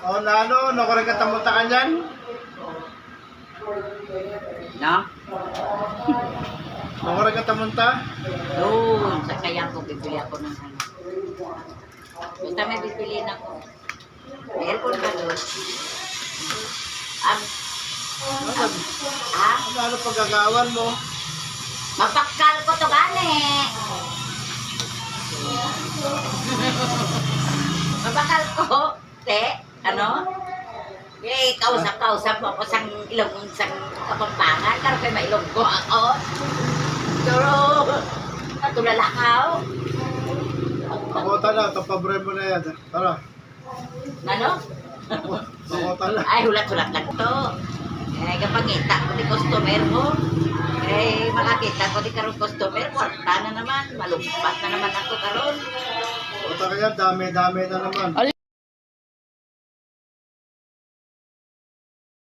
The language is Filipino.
O na ano, nakuha ka tamunta ka niyan? No? Nakuha ka tamunta? Doon, sa kaya ko bibili ako ng ano. Basta may bibili na ko. Meron ka doon. Ang, Ano, ha? ano, ano paggagawan mo? Mapakal ko to gani. Mapakal ko, ano? Eh, kausap-kausap mo ako sang ilong sang kapampangan. Karo kay mailong ko ako. Pero, natulala ka. Pakota na, tapabre mo na yan. Tara, Ano? pakota na. Ay, hulat-hulat lang to. Eh, kapag kita ko di customer mo, eh, makakita ko di karong customer, kwarta na naman, malumpat na naman ako karon. Pakota ka yan, dami-dami na naman.